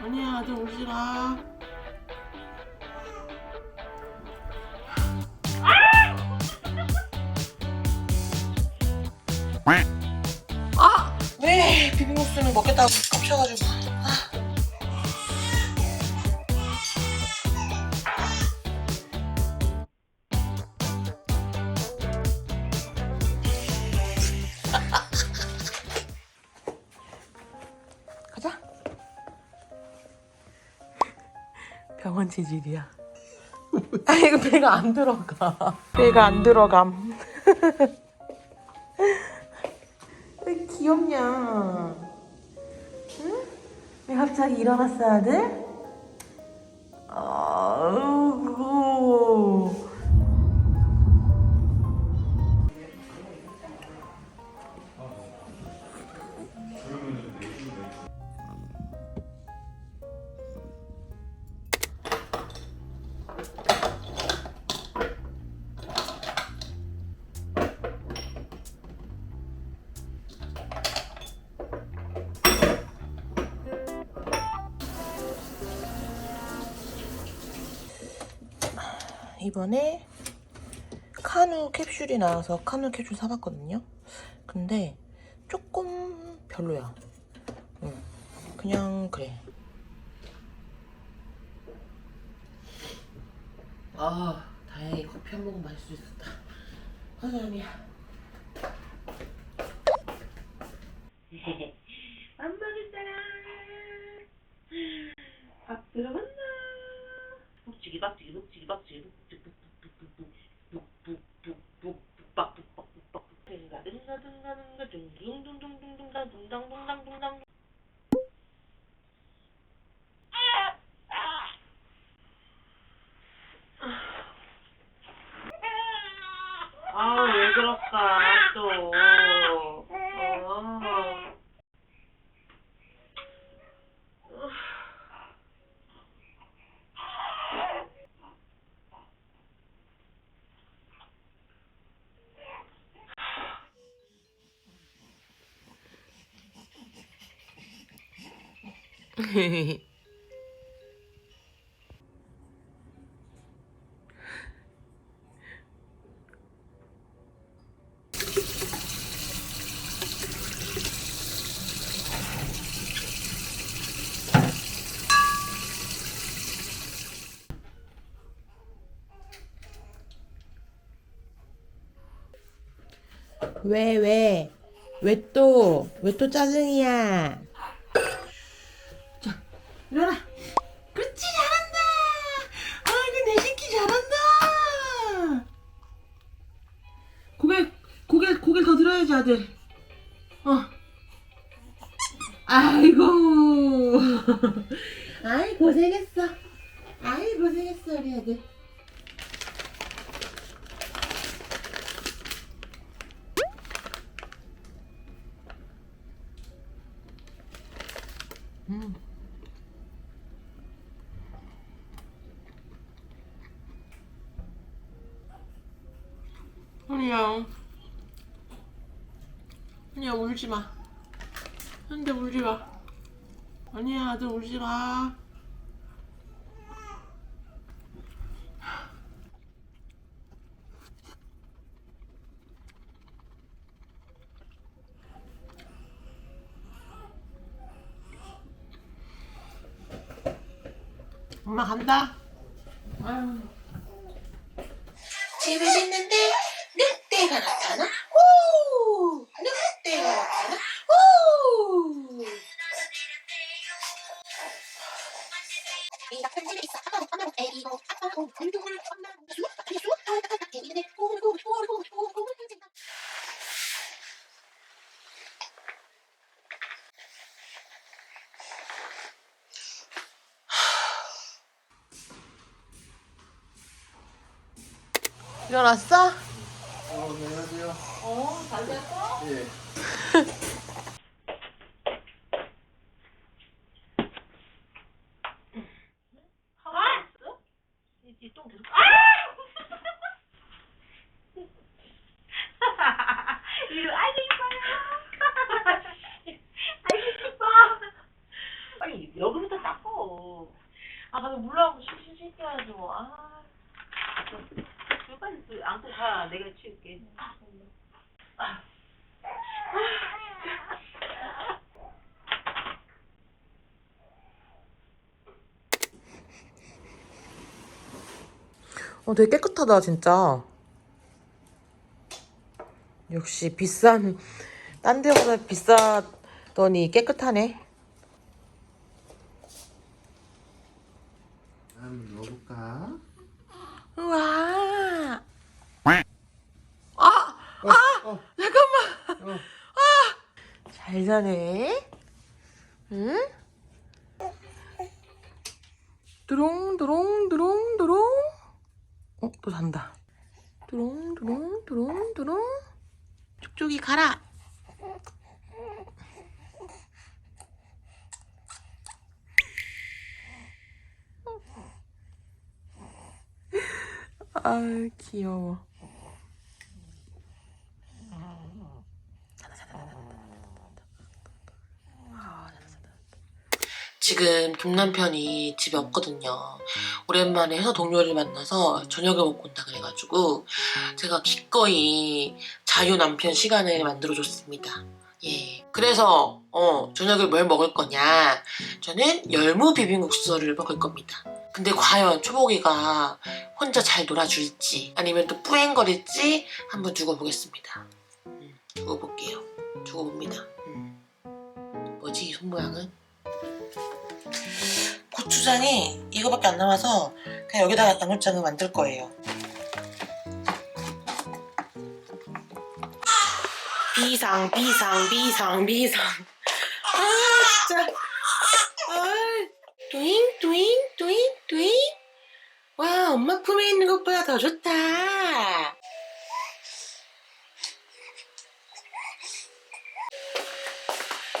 아니야, 아들 울지 마. 아! 왜 비빔국수는 먹겠다고 깝쳐가지고. 병원 체질이야. 아 이거 배가 안 들어가. 배가 안 들어감. 왜 귀엽냐? 응? 왜 갑자기 일어났어 아들? 아 이번에 카누 캡슐이 나와서 카누 캡슐 사봤거든요. 근데 조금 별로야. 응. 그냥 그래. 아, 다행히 커피 한 모금 마실 수 있었다. 아, 사람이야. tiro, atiro, tiro, atiro, 왜, 왜? 왜 또? 왜 또 짜증이야? 들어야지, 아들. 어. 아이고. 아이, 고생했어. 아이, 고생했어, 우리 아들. 음. 아니야. 아니야, 울지 마. 안돼, 울지 마. 아니야, 아들 울지 마. 엄마 간다. 아유. 집을 짓는데 늑대가 나타나. 일어났어? 어, 네, 안녕하세요. 어, 잘 됐어? 예. 가만히 있어? 이똥 계속. 이리 아이고 이뻐요. 아이고 이뻐. 아니 여기부터 닦어. 아, 나도 물라고 실실 씻겨가지고, 아. 저, 빨리 그 안고 가. 내가 치울게. 아. 어, 되게 깨끗하다, 진짜. 역시 비싼, 딴 데보다 비싸더니 깨끗하네. 한번 넣어볼까? 우와. 어, 어, 잠깐만. 어. 잘 자네. 응? 드롱, 드롱, 드롱, 드롱. 어, 또 잔다. 드롱, 드롱, 드롱, 드롱. 쪽쪽이 가라. 아, 귀여워. 지금 동남편이 집에 없거든요. 오랜만에 회사 동료를 만나서 저녁을 먹고 온다 그래가지고 제가 기꺼이 자유 남편 시간을 만들어줬습니다. 예. 그래서 어 저녁을 뭘 먹을 거냐? 저는 열무 비빔국수를 먹을 겁니다. 근데 과연 초복이가 혼자 잘 놀아줄지 아니면 또 뿌앵거릴지 한번 두고 보겠습니다. 음, 두고 볼게요. 두고 봅니다. 음. 뭐지 이 손모양은? 고추장이 이거밖에 안 남아서 그냥 여기다가 양념장을 만들 거예요. 비상 비상 비상 비상. 아 진짜. 아 뚜잉 뚜잉 뚜잉 뚜잉. 와 엄마 품에 있는 것보다 더 좋다.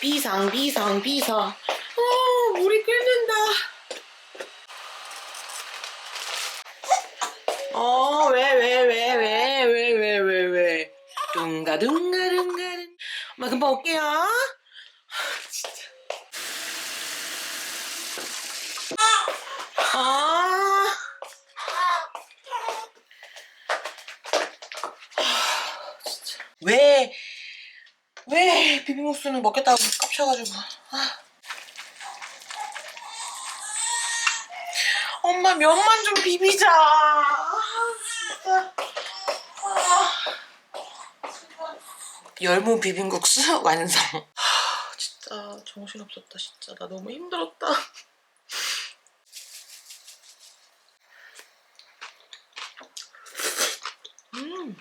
비상 비상 비상 둥 엄마 금방 올게요. 아, 진짜. 아 진짜 왜왜 비빔국수는 먹겠다고 깝쳐가지고. 아. 엄마 면만 좀 비비자. 아, 진짜 아. 열무 비빔국수? 완성. 하, 진짜 정신없었다 진짜. 나 너무 힘들었다. 음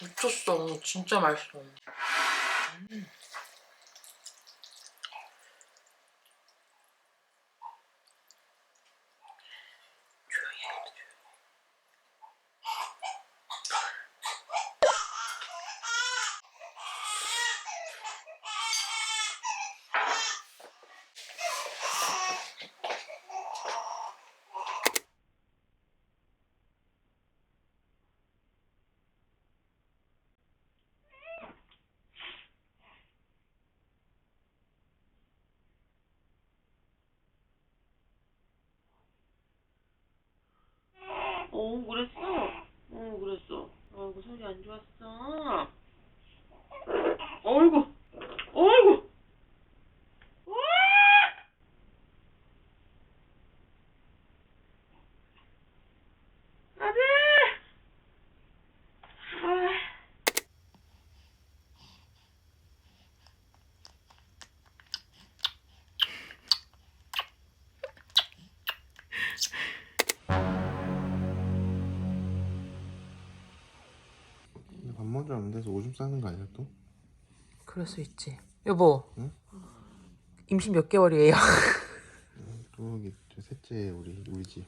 미쳤어. 진짜 맛있어 음. 조용히 해야겠다 조용히 어 그랬어? 어 그랬어 아이고 소리 안 밥 먹을 안 돼서 오줌 싸는 거 아니야 또? 그럴 수 있지 여보 응? 임신 몇 개월이에요? 또 여기 저 셋째 우리 우리 집.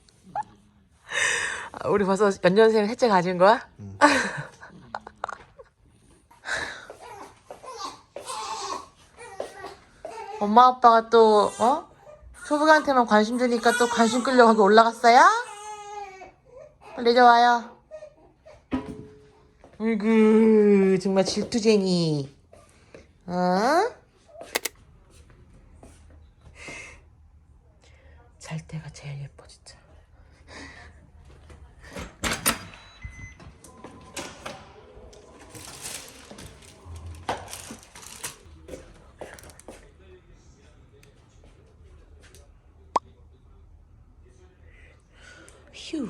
아, 우리 벌써 연년생 셋째 가진 거야? 응. 엄마 아빠가 또 어? 소부한테만 관심 주니까 또 관심 끌려 거기 올라갔어요? 빨리 내려와요. 으이구 정말 질투쟁이. 어? 잘 때가 제일 예뻐 진짜. 휴.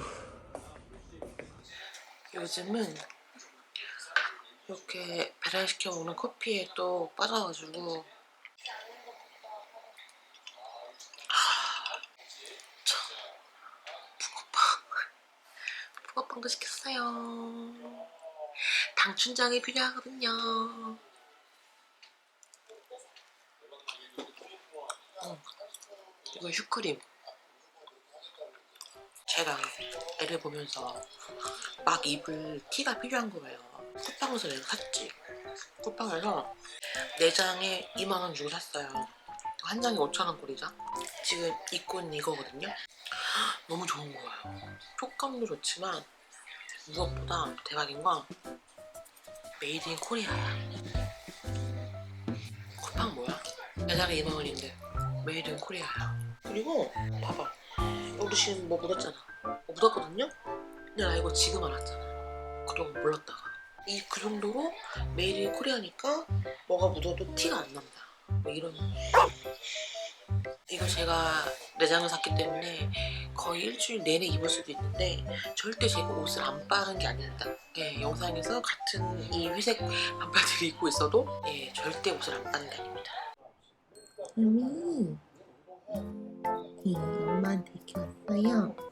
요즘은 이렇게 배달시켜 먹는 커피에 또 빠져가지고 붕어빵도 시켰어요. 당춘장이 필요하거든요. 음, 이거 슈크림. 제가 애를 보면서 막 입을 티가 필요한 거예요. 쿠팡에서 내가 샀지. 쿠팡에서 4장에 2만 원 주고 샀어요. 한 장에 5천 원 꼴이죠. 지금 입고 있는 이거거든요. 너무 좋은 거예요. 촉감도 좋지만 무엇보다 대박인 건 메이드 인 코리아야. 쿠팡 뭐야? 내장에 2만 원인데 메이드 인 코리아야. 그리고 봐봐. 우리 지금 뭐 묻었잖아. 뭐 묻었거든요? 근데 나 이거 지금 알았잖아. 그동안 몰랐다가. 이 그 정도로 인 코리아니까 뭐가 묻어도 티가 안 난다. 뭐 이런. 이거 제가 내장을 샀기 때문에 거의 일주일 내내 입을 수도 있는데 절대 제가 옷을 안 빠는 게 아니다. 예, 영상에서 같은 이 회색 반바지를 입고 있어도 예, 절대 옷을 안 빠는 게 아닙니다. 이미 이 엄마한테 이렇게 왔어요.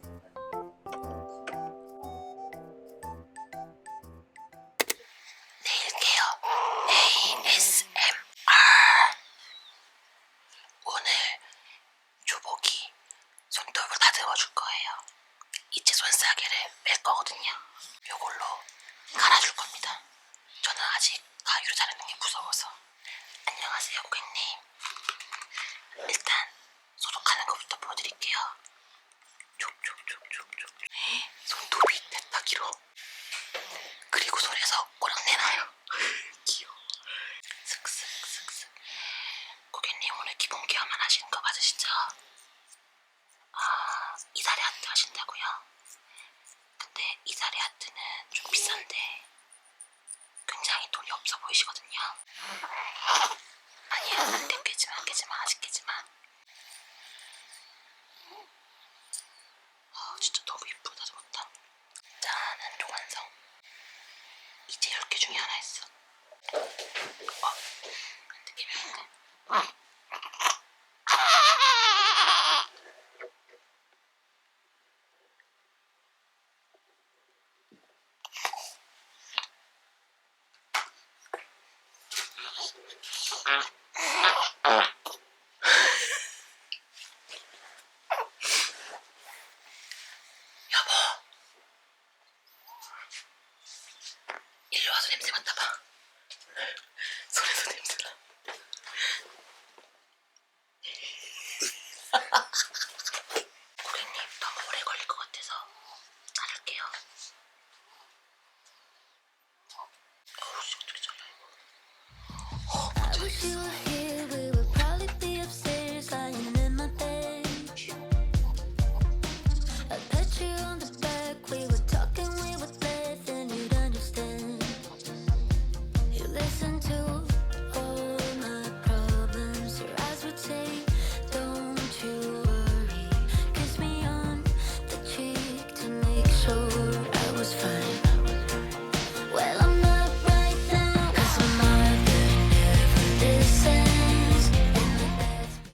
손톱을 다듬어 줄 거예요. 이제 손싸개를 뺄 거거든요. 요걸로 갈아줄 겁니다. 저는 아직 가위로 자르는 게 무서워서. 안녕하세요, 고객님. 일단 소독하는 것부터 보여드릴게요. 촉촉촉촉촉. 손톱이 됐다 길어. 그리고 손에서 꼬락 내놔요. 귀여워. 슥슥슥슥. 고객님 오늘 기본 케어만 하시는 거 맞으시죠? 아, 아쉽겠지만 아쉽겠지만. 아 진짜 너무 이쁘다 저었다 짠한 동안성. 이제 10개 중에 하나 있어. 어? 느낌이 뭔가